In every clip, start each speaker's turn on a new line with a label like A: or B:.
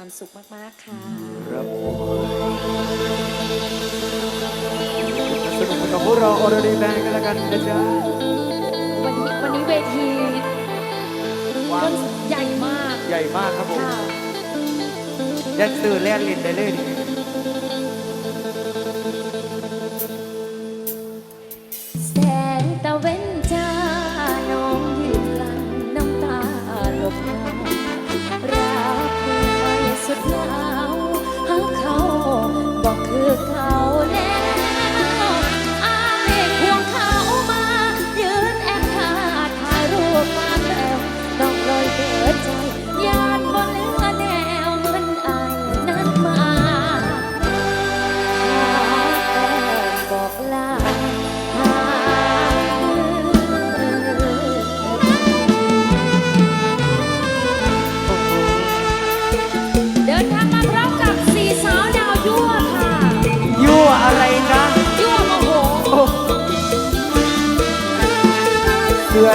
A: ความสุขมาก ๆ ค่ะ
B: รับผมสนุกกับพวกเราออร์ดีแบงกันแล้วกันนะจ๊ะ
A: วันนี้วันนี้เวที
B: ว้าว
A: ใหญ่มาก
B: ใหญ่มากครับผม
A: ค่
B: ยั
A: นตื่นแล่นลิน
B: ได้
A: เลย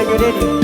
A: you ready?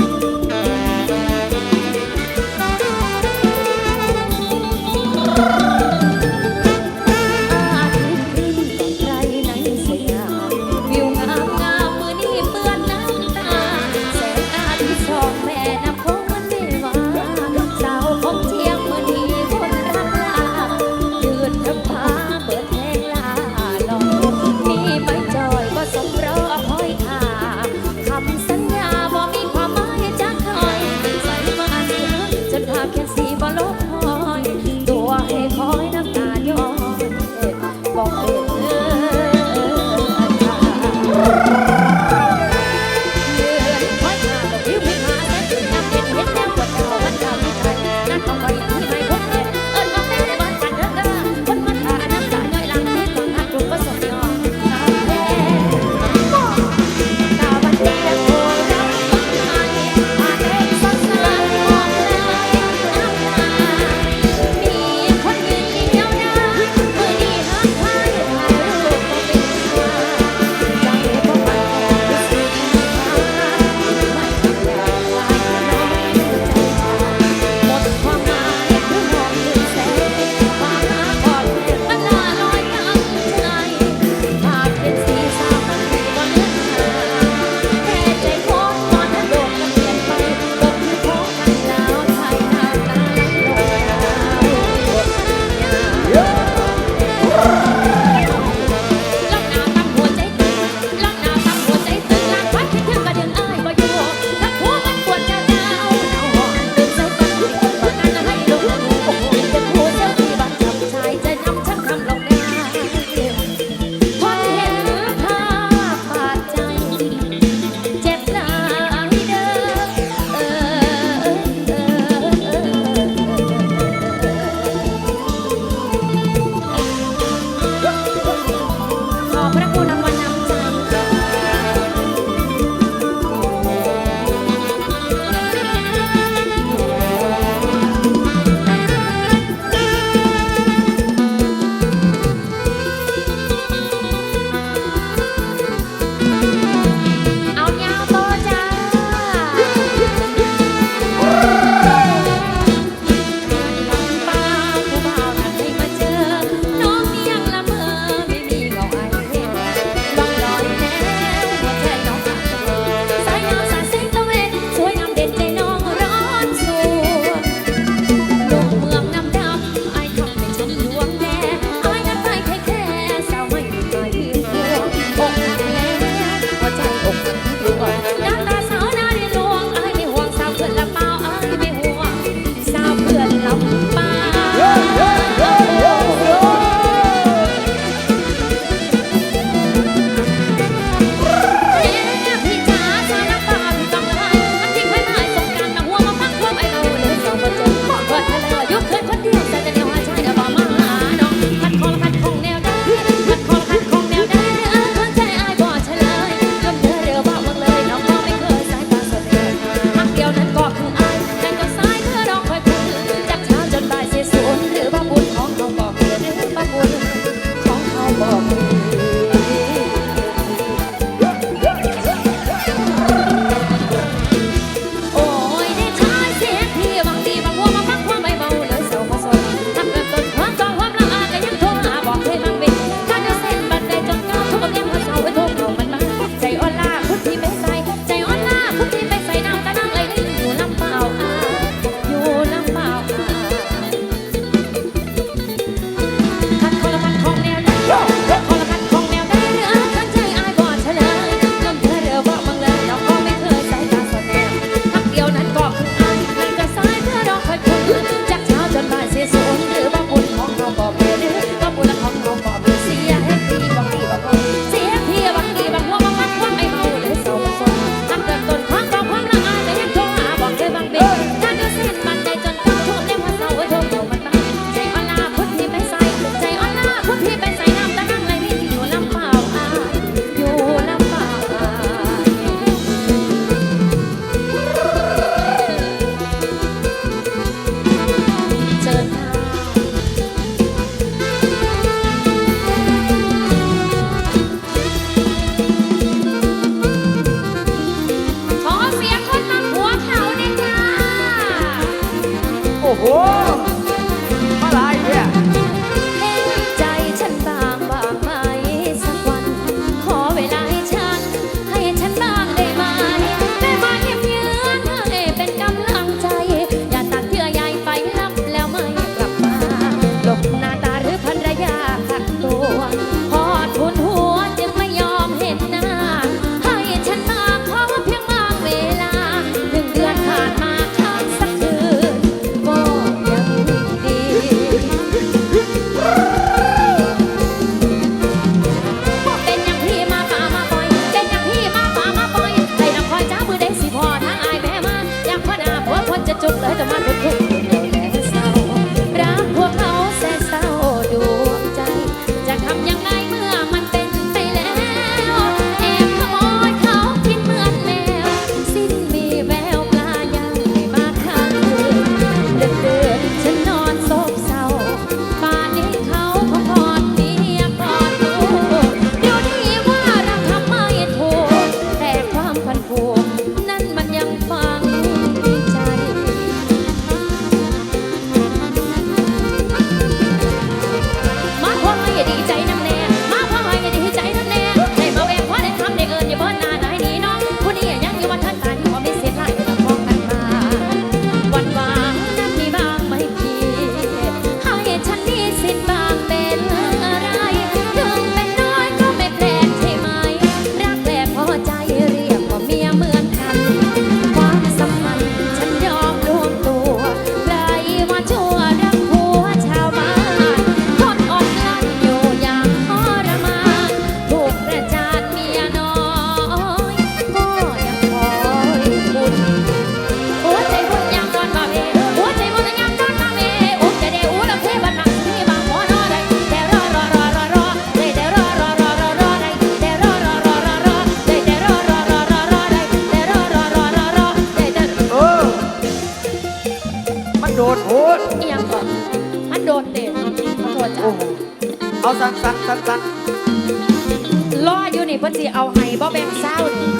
A: เพิ่
B: นสิ
A: เอาให้บ่แบ่งเศร้านี่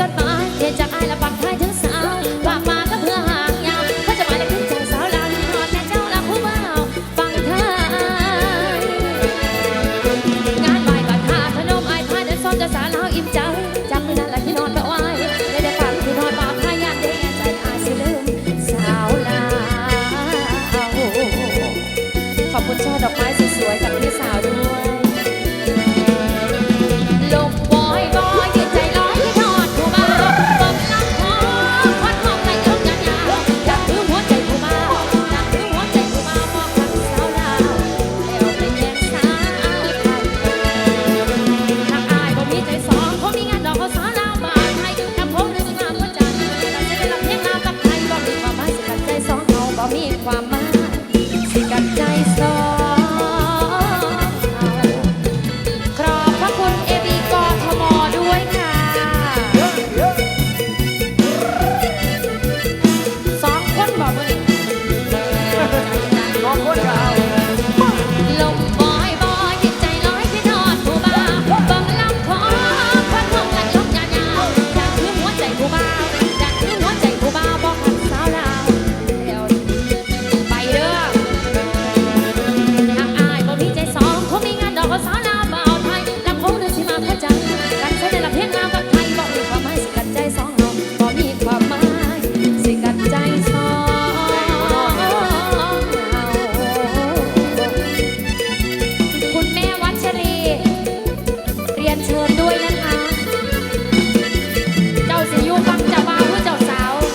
A: กันมา